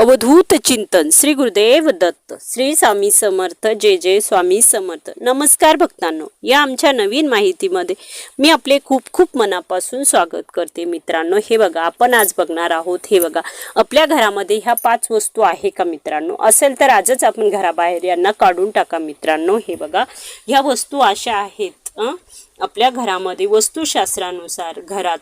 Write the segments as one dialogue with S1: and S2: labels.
S1: अवधूत चिंतन श्री गुरुदेव दत्त श्री स्वामी समर्थ जय जय स्वामी समर्थ. नमस्कार भक्तांनो या आमच्या नवीन माहितीमध्ये मी आपले खूप खूप मनापासून स्वागत करते मित्रांनो. हे बघा आपण आज बघणार आहोत हे बघा आपल्या घरामध्ये ह्या पाच वस्तू आहे का मित्रांनो? असेल तर आजच आपण घराबाहेर यांना काढून टाका मित्रांनो. हे बघा ह्या वस्तू अशा आहेत. आपल्या घरामध्ये वस्तुशास्त्रानुसार घरात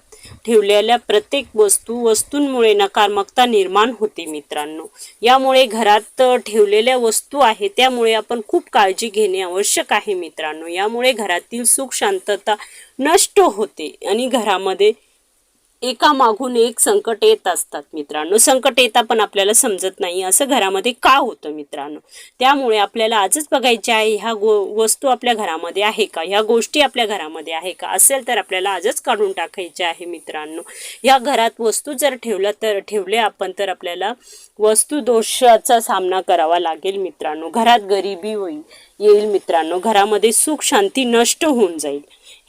S1: ठेवलेल्या प्रत्येक वस्तू वस्तूंमुळे नकारात्मकता निर्माण होते मित्रांनो. यामुळे घरात ठेवलेल्या वस्तू आहे त्यामुळे आपण खूप काळजी घेणे आवश्यक आहे मित्रांनो. यामुळे घरातील सुख शांतता नष्ट होते आणि घरामध्ये एका मागून एक संकट येत असतात मित्रांनो. संकट येता पण आपल्याला समजत नाही. असं घरामध्ये का होतं मित्रांनो? त्यामुळे आपल्याला आजच बघायचे आहे ह्या गो वस्तू आपल्या घरामध्ये आहे का? ह्या गोष्टी आपल्या घरामध्ये आहे का? असेल तर आपल्याला आजच काढून टाकायचे आहे मित्रांनो. या घरात वस्तू जर ठेवल्या तर ठेवले आपण तर आपल्याला वस्तू दोषाचा सामना करावा लागेल मित्रांनो. घरात गरिबी होईल येईल मित्रांनो. घरामध्ये सुख शांती नष्ट होऊन जाईल.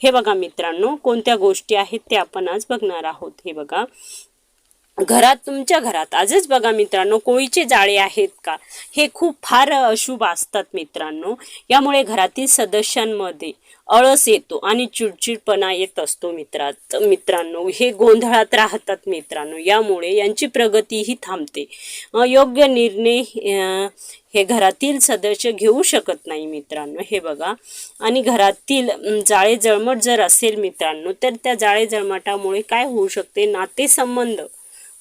S1: हे बघा मित्रांनो कोणत्या गोष्टी आहेत ते आपण आज बघणार आहोत. हे बघा घरात तुमच्या घरात. आजच बघा मित्रांनो कोळीचे जाळे आहेत का? हे खूप फार अशुभ असतात मित्रांनो. यामुळे घरातील सदस्यांमध्ये अळस येतो आणि चिडचिडपणा येत असतो मित्रात मित्रांनो. हे गोंधळात राहतात मित्रांनो. यामुळे यांची प्रगतीही थांबते. योग्य निर्णय हे घरातील सदस्य घेऊ शकत नाही मित्रांनो. हे बघा. आणि घरातील जाळे जळमट जर असेल मित्रांनो तर त्या जाळे जळमटामुळे काय होऊ शकते? नातेसंबंध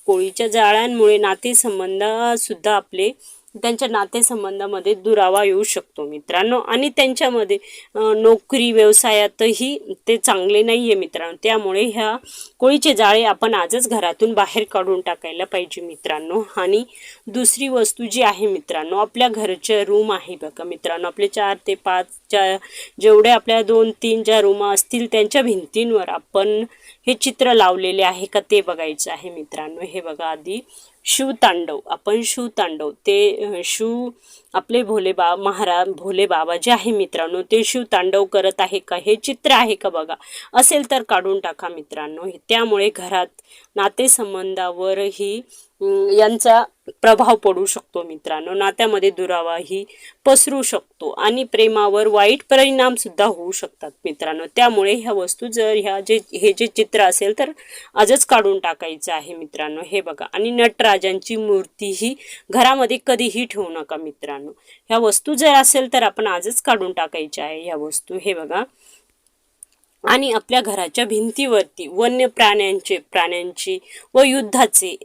S1: कोळीच्या जाळ्यांमुळे नातेसंबंध सुद्धा आपले त्यांच्या नातेसंबंधामध्ये दुरावा येऊ शकतो मित्रांनो. आणि त्यांच्यामध्ये नोकरी व्यवसायातही ते चांगले नाही आहे मित्रांनो. त्यामुळे ह्या कोळीचे जाळे आपण आजच घरातून बाहेर काढून टाकायला पाहिजे मित्रांनो. आणि दुसरी वस्तू जी आहे मित्रांनो आपल्या घरच्या रूम आहे बघा मित्रांनो. आपले चार ते पाच ज्या जेवढे आपल्या दोन तीन ज्या रूम असतील त्यांच्या भिंतींवर आपण हे चित्र लावलेले आहे का ते बघायचं आहे मित्रांनो. हे बघा आधी शिवतांडव आपण शिवतांडव ते शिव आपले भोले बा महाराज भोले बाबा जे आहे मित्रांनो ते शिवतांडव करत आहे का? हे चित्र आहे का बघा? असेल तर काढून टाका मित्रांनो. हे- त्यामुळे घरात नातेसंबंधावरही यांचा प्रभाव पडू शकतो मित्रांनो. नात्यामध्ये दुरावाही पसरू शकतो आणि प्रेमावर वाईट परिणाम सुद्धा होऊ शकतात मित्रांनो. त्यामुळे ह्या वस्तू जर ह्या जे हे जे चित्र असेल तर आजच काढून टाकायचं आहे मित्रांनो. हे बघा. आणि नटराजांची मूर्ती ही घरामध्ये कधीही ठेवू नका मित्रांनो. ह्या वस्तू जर असेल तर आपण आजच काढून टाकायच्या आहे ह्या वस्तू. हे बघा. आणि आपल्या घराच्या भिंतीवरती वन्य प्राण्यांचे प्राण्यांची व युद्धाचे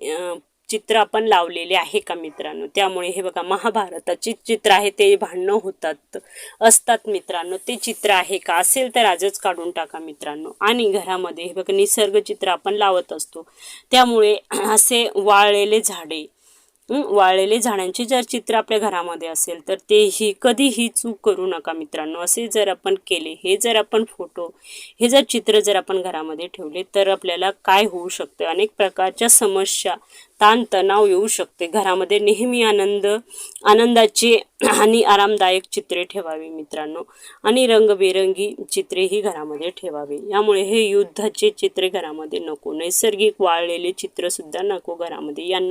S1: चित्र आपण लावलेले आहे का मित्रांनो? त्यामुळे हे बघा महाभारताचे चित्र आहे ते भांडणं होतात असतात मित्रांनो. ते चित्र आहे का असेल तर आजच काढून टाका मित्रांनो. आणि घरामध्ये हे बघा निसर्ग चित्र आपण लावत असतो. त्यामुळे असे वाळलेले झाडे वाळलेले झाडांचे जर चित्र आपल्या घरामध्ये असेल तर तेही कधीही चूक करू नका मित्रांनो. असे जर आपण केले हे जर आपण फोटो हे जर चित्र जर आपण घरामध्ये ठेवले तर आपल्याला काय होऊ शकतं अनेक प्रकारच्या समस्या ताणतणाव येऊ शकते. घरामध्ये नेहमी आनंद आनंदाचे आणि आरामदायक चित्रे ठेवावी मित्रांनो. आणि रंगबेरंगी चित्रे ही घरामध्ये ठेवावी. यामुळे हे युद्धाचे चित्रे घरामध्ये नको. नैसर्गिक वाळलेले चित्रसुद्धा नको घरामध्ये. यां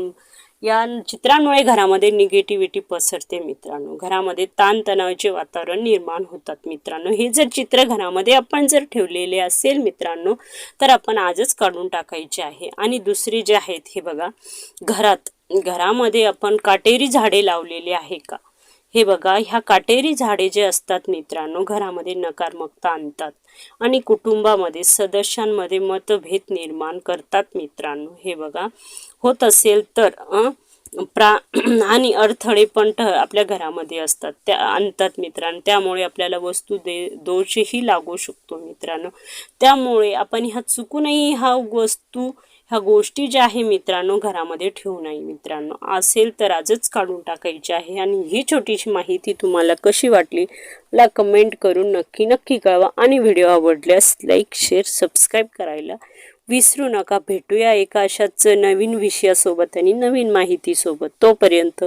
S1: या चित्रांमुळे घरामध्ये निगेटिव्हिटी पसरते मित्रांनो. घरामध्ये ताणतणावाचे वातावरण निर्माण होतात मित्रांनो. हे जर चित्र घरामध्ये आपण जर ठेवलेले असेल मित्रांनो तर आपण आजच काढून टाकायचे आहे. आणि दुसरे जे आहेत हे बघा घरात घरामध्ये आपण काटेरी झाडे लावलेली आहे का? हे बघा ह्या काटेरी झाडे जे असतात मित्रांनो घरामध्ये नकारात्मकता आणतात आणि कुटुंबामध्ये सदस्यांमध्ये मतभेद निर्माण करतात मित्रांनो. हे बघा होत असेल तर प्रा आणि अडथळे पण आपल्या घरामध्ये असतात त्या आणतात मित्रांनो. त्यामुळे आपल्याला वस्तू दे दोषही लागू शकतो मित्रांनो. त्यामुळे आपण ह्या चुकूनही ह्या वस्तू ह्या गोष्टी ज्या आहे मित्रांनो घरामध्ये ठेवू नये मित्रांनो. असेल तर आजच काढून टाकायची आहे आणि ही छोटीशी माहिती तुम्हाला कशी वाटली मला कमेंट करून नक्की नक्की कळवा. आणि व्हिडिओ आवडल्यास लाईक शेअर सबस्क्राईब करायला विसरू नका. भेटूया एका अशाच नवीन विषयासोबत आणि नवीन माहितीसोबत. तोपर्यंत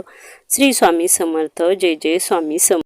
S1: श्री स्वामी समर्थ. जय जय स्वामी समर्थ